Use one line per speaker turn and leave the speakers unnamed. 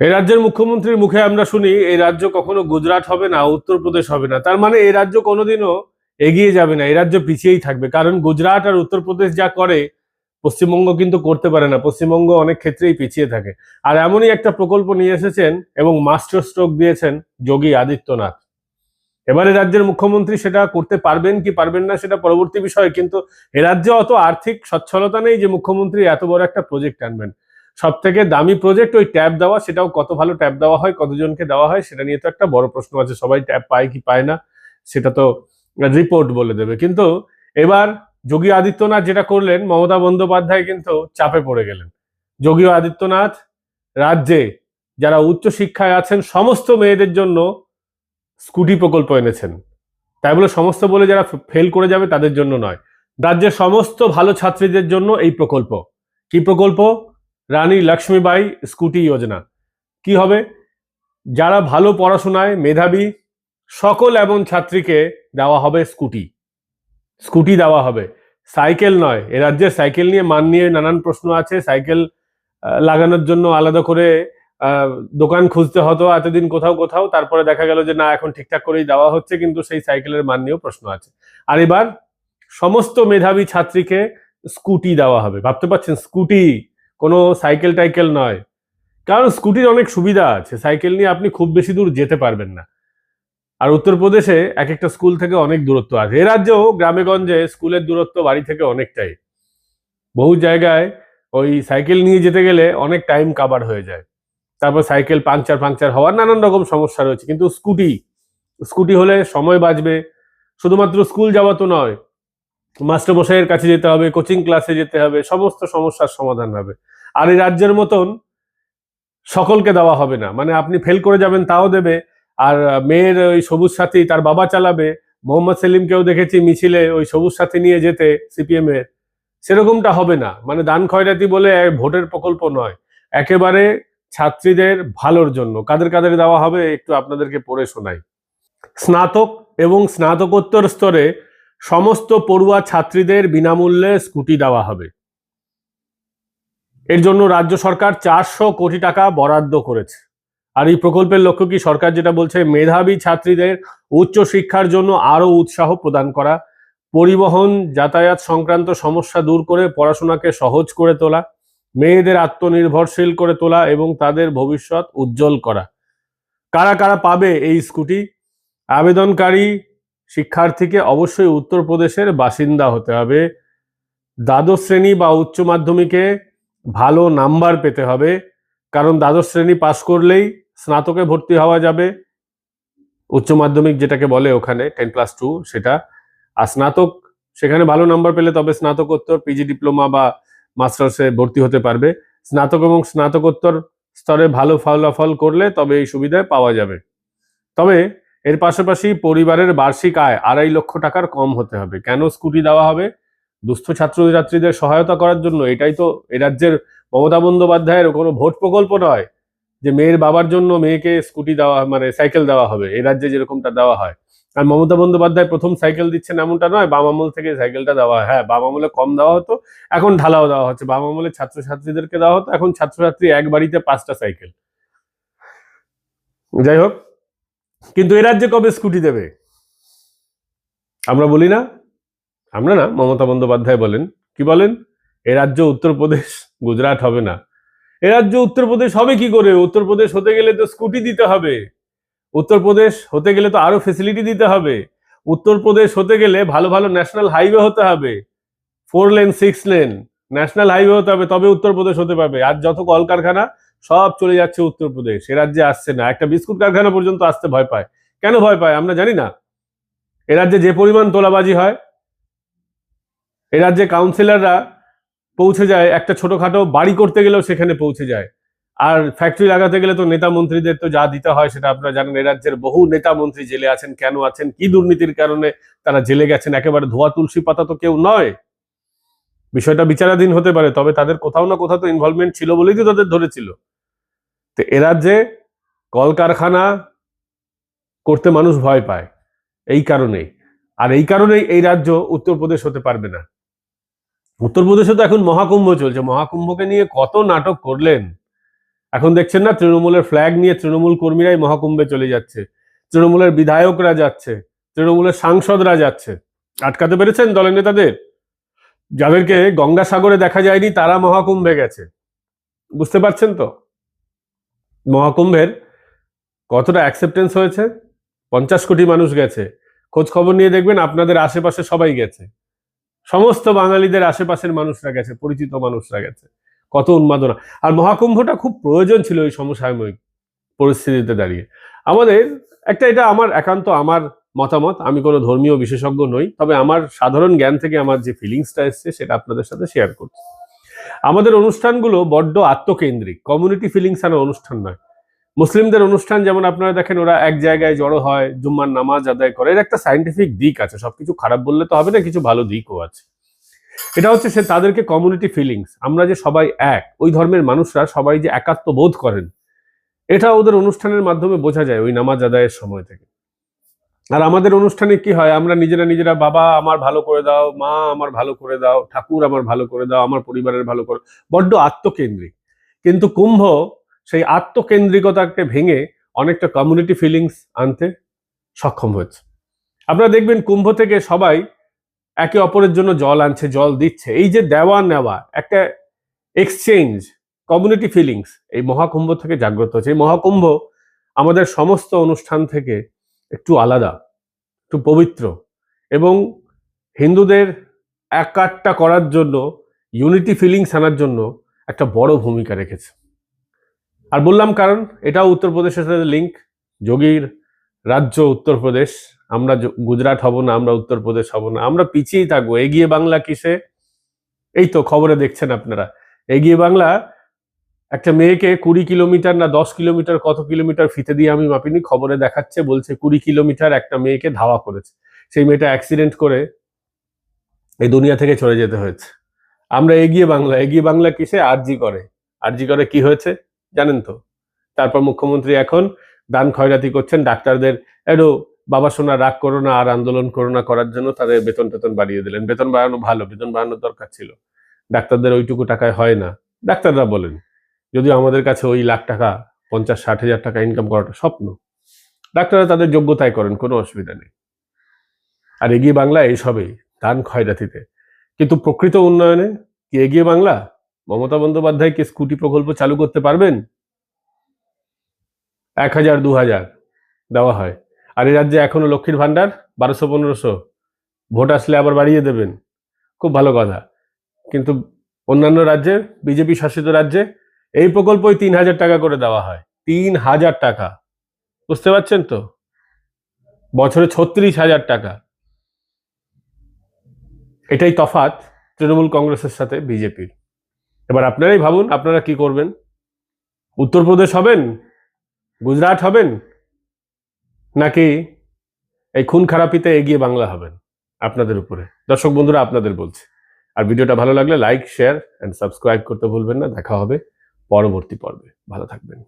এই রাজ্যের মুখ্যমন্ত্রীর মুখে আমরা শুনি এই রাজ্য কখনো গুজরাট হবে না, উত্তরপ্রদেশ হবে না। তার মানে এই রাজ্য কোনোদিনও এগিয়ে যাবে না এই রাজ্য পিছিয়েই থাকবে। কারণ গুজরাট আর উত্তরপ্রদেশ যা করে, পশ্চিমবঙ্গ কিন্তু করতে পারে না। পশ্চিমবঙ্গ অনেক ক্ষেত্রেই পিছিয়ে থাকে। আর এমনই একটা প্রকল্প নিয়ে এসেছেন এবং মাস্টার স্ট্রোক দিয়েছেন যোগী আদিত্যনাথ। এবারে রাজ্যের মুখ্যমন্ত্রী সেটা করতে পারবেন কি পারবেন না সেটা পরবর্তী বিষয়, কিন্তু এ রাজ্যে অত আর্থিক সচ্ছলতা নেই যে মুখ্যমন্ত্রী এত বড় একটা প্রজেক্ট আনবেন। সব থেকে দামি প্রজেক্ট ওই ট্যাব দেওয়া, সেটাও কত ভালো ট্যাব দেওয়া হয়, কতজনকে দেওয়া হয়, সেটা নিয়ে তো একটা বড় প্রশ্ন আছে, সবাই ট্যাব পায় কি পায় না, সেটা তো রিপোর্ট বলে দেবে। কিন্তু এবার যোগী আদিত্যনাথ যেটা করলেন, মমতা বন্দ্যোপাধ্যায় কিন্তু চাপে পড়ে গেলেন। যোগী আদিত্যনাথ রাজ্যে যারা উচ্চ শিক্ষায় আছেন, সমস্ত মেয়েদের জন্য স্কুটি প্রকল্প এনেছেন। তাই বলে সমস্ত বলে যারা ফেল করে যাবে, তাদের জন্য নয়। রাজ্যের সমস্ত ভালো ছাত্রীদের জন্য এই প্রকল্প। কি প্রকল্প? রানী লক্ষ্মীবাই স্কুটি যোজনা। কি হবে? যারা ভালো পড়াশোনায় মেধাবী, সকল এমন ছাত্রীকে দেওয়া হবে স্কুটি। স্কুটি দেওয়া হবে। সাইকেল নয়, এ রাজ্যে সাইকেল নিয়ে মান নিয়ে নানান প্রশ্ন আছে। সাইকেল লাগানোর জন্য আলাদা করে দোকান খুঁজতে হতো এতদিন কোথাও কোথাও। তারপরে দেখা গেল যে না, এখন ঠিকঠাক করেই দেওয়া হচ্ছে, কিন্তু সেই সাইকেলের মান নিয়েও প্রশ্ন আছে। আর এবার সমস্ত মেধাবী ছাত্রীকে স্কুটি দেওয়া হবে। ভাবতে পারছেন, স্কুটি কোনো সাইকেল টাইকেল নয়। কারণ স্কুটির অনেক সুবিধা আছে, সাইকেল নিয়ে আপনি খুব বেশি দূর যেতে পারবেন না। আর উত্তরপ্রদেশে এক একটা স্কুল থেকে অনেক দূরত্ব আছে। এ রাজ্যেও গ্রামে গঞ্জে স্কুলের দূরত্ব বাড়ি থেকে অনেকটাই। বহু জায়গায় ওই সাইকেল নিয়ে যেতে গেলে অনেক টাইম কাবার হয়ে যায়। তারপর সাইকেল পাংচার পাংচার হওয়ার নানান রকম সমস্যা রয়েছে। কিন্তু স্কুটি স্কুটি হলে সময় বাঁচবে। শুধুমাত্র স্কুল যাওয়া তো নয় মাস্টারমশাইয়ের কাছে যেতে হবে, কোচিং ক্লাসে যেতে হবে, সমস্ত সমস্যার সমাধান হবে। আর এই রাজ্যের মতন সকলকে দেওয়া হবে না। মানে আপনি ফেল করে যাবেন তাও দেবে। আর মেয়ের ওই সবুজ সাথী তার বাবা চালাবে। মোহাম্মদ সেলিমকেও দেখেছি মিছিলে ওই সবুজ সাথী নিয়ে যেতে সিপিএম এর। সেরকমটা হবে না। মানে দান খয়রাতি বলে ভোটের প্রকল্প নয়। একেবারে ছাত্রীদের ভালোর জন্য। কাদের কাদের দেওয়া হবে একটু আপনাদেরকে পড়ে শোনাই। স্নাতক এবং স্নাতকোত্তর স্তরে সমস্ত পড়ুয়া ছাত্রীদের বিনামূল্যে স্কুটি দেওয়া হবে। এর জন্য রাজ্য সরকার চারশো কোটি টাকা বরাদ্দ করেছে। আর এই প্রকল্পের লক্ষ্য কি? সরকার যেটা বলছে, মেধাবী ছাত্রীদের উচ্চ শিক্ষার জন্য আরও উৎসাহ প্রদান করা, পরিবহন, যাতায়াত সংক্রান্ত সমস্যা দূর করে পড়াশোনাকে সহজ করে তোলা, মেয়েদের আত্মনির্ভরশীল করে তোলা এবং তাদের ভবিষ্যৎ উজ্জ্বল করা। কারা কারা পাবে এই স্কুটি? আবেদনকারী শিক্ষার্থীকে অবশ্যই উত্তরপ্রদেশের বাসিন্দা হতে হবে। দ্বাদশ শ্রেণি বা উচ্চ মাধ্যমিকে ভালো নাম্বার পেতে হবে, কারণ দ্বাদশ শ্রেণি পাশ করলেই স্নাতকে ভর্তি হওয়া যাবে। উচ্চ মাধ্যমিক যেটাকে বলে ওখানে টেন প্লাস টু সেটা। আর স্নাতক, সেখানে ভালো নাম্বার পেলে তবে স্নাতকোত্তর পিজি ডিপ্লোমা বা মাস্টার্সে ভর্তি হতে পারবে। স্নাতক এবং স্নাতকোত্তর স্তরে ভালো ফলাফল করলে তবে এই সুবিধায় পাওয়া যাবে। তবে এর পাশাপাশি পরিবারের বার্ষিক আয় আড়াই লক্ষ টাকার কম হতে হবে। কেন স্কুটি দেওয়া হবে? দুস্থ ছাত্রছাত্রীদের সহায়তা করার জন্য এটাই তো এ রাজ্যের মমতা বন্দ্যোপাধ্যায়ের কোনো ভোট প্রকল্প নয় যে মেয়ের বাবার জন্য মেয়েকে স্কুটি দেওয়া মানে সাইকেল দেওয়া হবে। এই রাজ্যে যেরকমটা দেওয়া হয়। আর মমতা বন্দ্যোপাধ্যায় প্রথম সাইকেল দিচ্ছেন এমনটা নয়, বাম আমল থেকে সাইকেলটা দেওয়া হয়। হ্যাঁ বাম আমলে কম দেওয়া হতো, এখন ঢালাও দেওয়া হচ্ছে। বাম আমলে ছাত্রছাত্রীদেরকে দেওয়া হতো, এখন ছাত্রছাত্রী এক বাড়িতে পাঁচটা সাইকেল। যাই হোক কিন্তু এ রাজ্যে কবে স্কুটি দেবে? আমরা বলি না। আমরা না, মমতা বন্দ্যোপাধ্যায় বলেন। কি বলেন? এ রাজ্য উত্তরপ্রদেশ, গুজরাট হবে না। এ রাজ্য উত্তরপ্রদেশ হবে কি করে? উত্তরপ্রদেশ হতে গেলে তো স্কুটি দিতে হবে। উত্তরপ্রদেশ হতে গেলে তো আরও ফেসিলিটি দিতে হবে। উত্তরপ্রদেশ হতে গেলে ভালো ভালো ন্যাশনাল হাইওয়ে হতে হবে। Four lane six lane national highway হতে হবে, তবে উত্তরপ্রদেশ হতে পারবে। আর যত কলকারখানা সব চলে যাচ্ছে উত্তরপ্রদেশ এ রাজ্যে আসছে না। একটা বিস্কুট কারখানা পর্যন্ত আসতে ভয় পায়। কেন ভয় পায়? আমরা জানি না। এ রাজ্যে যে পরিমাণ তোলাবাজি হয়, এ রাজ্যে কাউন্সিলররা পৌঁছে যায়, একটা ছোটখাটো বাড়ি করতে গেলেও সেখানে পৌঁছে যায়। আর ফ্যাক্টরি লাগাতে গেলে তো নেতা মন্ত্রীদের তো যা দিতে হয় সেটা আপনারা জানেন, এ রাজ্যের বহু নেতা মন্ত্রী জেলে আছেন, কেন আছেন, কি দুর্নীতির কারণে তারা জেলে গেছেন, একেবারে ধোয়া তুলসী পাতা তো কেউ নয়। বিষয়টা বিচারাধীন হতে পারে, তবে তাদের কোথাও না কোথাও তো ইনভলভমেন্ট ছিল বলেই তো তাদের ধরেছিল। তো এ রাজ্যে কলকারখানা করতে মানুষ ভয় পায়, এই কারণেই। আর এই কারণেই এই রাজ্য উত্তরপ্রদেশ হতে পারবে না। উত্তরপ্রদেশে তো এখন মহাকুম্ভ চলছে। মহাকুম্ভকে নিয়ে কত নাটক করলেন। এখন দেখছেন না, তৃণমূলের ফ্ল্যাগ নিয়ে তৃণমূল কর্মীরাই মহাকুম্ভে চলে যাচ্ছে। তৃণমূলের বিধায়করা যাচ্ছে, তৃণমূলের সাংসদরা যাচ্ছে। আটকাতে পেরেছেন দলের নেতাদের? যাদেরকে গঙ্গাসাগরে দেখা যায়নি, তারা মহাকুম্ভে গেছে। বুঝতে পারছেন তো? মহাকুম্ভের কতটা অ্যাকসেপ্টেন্স হয়েছে? পঞ্চাশ কোটি মানুষ গেছে। খোঁজ খবর নিয়ে দেখবেন আপনাদের আশেপাশে সবাই গেছে। সমস্ত বাঙালিদের আশেপাশের মানুষরা গেছে, পরিচিত মানুষরা গেছে। কত উন্মাদনা। আর মহাকুম্ভটা খুব প্রয়োজন ছিল ওই সমসাময়িক পরিস্থিতিতে দাঁড়িয়ে। আমাদের একটা এটা আমার একান্ত, আমার মতামত। আমি কোনো ধর্মীয় বিশেষজ্ঞ নই, তবে আমার সাধারণ জ্ঞান থেকে আমার যে ফিলিংসটা এসছে, সেটা আপনাদের সাথে শেয়ার করছি। আমাদের অনুষ্ঠানগুলো বড্ড আত্মকেন্দ্রিক কমিউনিটি ফিলিংস আনা অনুষ্ঠান নয়। মুসলিমদের অনুষ্ঠান যেমন আপনারা দেখেন, ওরা এক জায়গায় জড়ো হয়, জুম্মার নামাজ আদায় করে। এর একটা সাইন্টিফিক দিক আছে, সবকিছু খারাপ বললে তো হবে না, কিছু ভালো দিকও আছে। এটা হচ্ছে সে তাদেরকে কমিউনিটি ফিলিংস আমরা যে সবাই এক, ওই ধর্মের মানুষরা সবাই যে একাত্ম বোধ করেন, এটা ওদের অনুষ্ঠানের মাধ্যমে বোঝা যায় ওই নামাজ আদায়ের সময় থেকে। আর আমাদের অনুষ্ঠানে কি হয়? আমরা নিজেরা নিজেরা, বাবা, আমার ভালো করে দাও, মা, আমার ভালো করে দাও, ঠাকুর আমার ভালো করে দাও, আমার পরিবারের ভালো করে। বড্ড আত্মকেন্দ্রিক। কিন্তু কুম্ভ সেই আত্মকেন্দ্রিকতাকে ভেঙে অনেকটা কমিউনিটি ফিলিংস আনতে সক্ষম হয়েছে। আপনারা দেখবেন কুম্ভ থেকে সবাই একে অপরের জন্য জল আনছে, জল দিচ্ছে। এই যে দেওয়া নেওয়া, একটা এক্সচেঞ্জ কমিউনিটি ফিলিংস এই মহাকুম্ভ থেকে জাগ্রত হচ্ছে। এই মহাকুম্ভ আমাদের সমস্ত অনুষ্ঠান থেকে একটু আলাদা, একটু পবিত্র। এবং হিন্দুদের একাট্টা করার জন্য ইউনিটি ফিলিংস আনার জন্য একটা বড় ভূমিকা রেখেছে। আর বললাম কারণ, এটাও উত্তরপ্রদেশের সাথে লিঙ্ক যোগীর রাজ্য উত্তরপ্রদেশ, আমরা গুজরাট হব না, আমরা উত্তরপ্রদেশ হব না, আমরা পিছিয়েই থাকব। এগিয়ে বাংলা কিসে? এই তো খবরে দেখছেন আপনারা। এগিয়ে বাংলা একটা মেয়েকে কুড়ি কিলোমিটার না দশ কিলোমিটার কত কিলোমিটার ফিতে দিয়ে আমি মাপিনি, খবরে দেখাচ্ছে, বলছে কুড়ি কিলোমিটার একটা মেয়েকে ধাওয়া করেছে। সেই মেয়েটা অ্যাক্সিডেন্ট করে এই দুনিয়া থেকে চলে যেতে হয়েছে। আমরা এগিয়ে বাংলা এগিয়ে বাংলা কিসে? আরজি করে। আরজি করে কি হয়েছে? জানেন তো? তারপর মুখ্যমন্ত্রী এখন দান খয়রাতি করছেন, ডাক্তারদের একটু বাবা সোনা, রাগ করো না, আর আন্দোলন করো না, করার জন্য তাদের বেতন টেতন বাড়িয়ে দিলেন। বেতন বাড়ানো ভালো, বেতন বাড়ানোর দরকার ছিল। ডাক্তারদের ওইটুকু টাকায় হয় না। ডাক্তাররা বলেন যদিও আমাদের কাছে ওই লাখ টাকা, পঞ্চাশ, ষাট হাজার টাকা ইনকাম করাটা স্বপ্ন। ডাক্তাররা তাদের যোগ্যতায় করেন, কোনো অসুবিধা নেই। আর এগিয়ে বাংলা এইসবেই দান খয়রাতিতে কিন্তু প্রকৃত উন্নয়নে কি এগিয়ে বাংলা? মমতা বন্দ্যোপাধ্যায় কি স্কুটি প্রকল্প চালু করতে পারবেন? এক হাজার, দু হাজার দেওয়া হয়। আর এই রাজ্যে এখনও লক্ষ্মীর ভান্ডার বারোশো, পনেরোশো। ভোট আসলে আবার বাড়িয়ে দেবেন। খুব ভালো কথা। কিন্তু অন্যান্য রাজ্যে, বিজেপি শাসিত রাজ্যে এই প্রকল্পই তিন হাজার টাকা করে দেওয়া হয়। তিন হাজার টাকা। বুঝতে পারছেন তো? বছরে ছত্রিশ হাজার টাকা। এটাই তফাৎ তৃণমূল কংগ্রেসের সাথে বিজেপির। এবার আপনারাই ভাবুন, আপনারা কি করবেন? উত্তরপ্রদেশ হবেন? গুজরাট হবেন? নাকি এই খুন খারাপিতে এগিয়ে বাংলা হবেন আপনাদের উপরে? দর্শক বন্ধুরা, আপনাদের বলছে। আর ভিডিওটা ভালো লাগলে লাইক শেয়ার অ্যান্ড সাবস্ক্রাইব করতে ভুলবেন না। দেখা হবে পরবর্তী পর্বে। ভালো থাকবেন।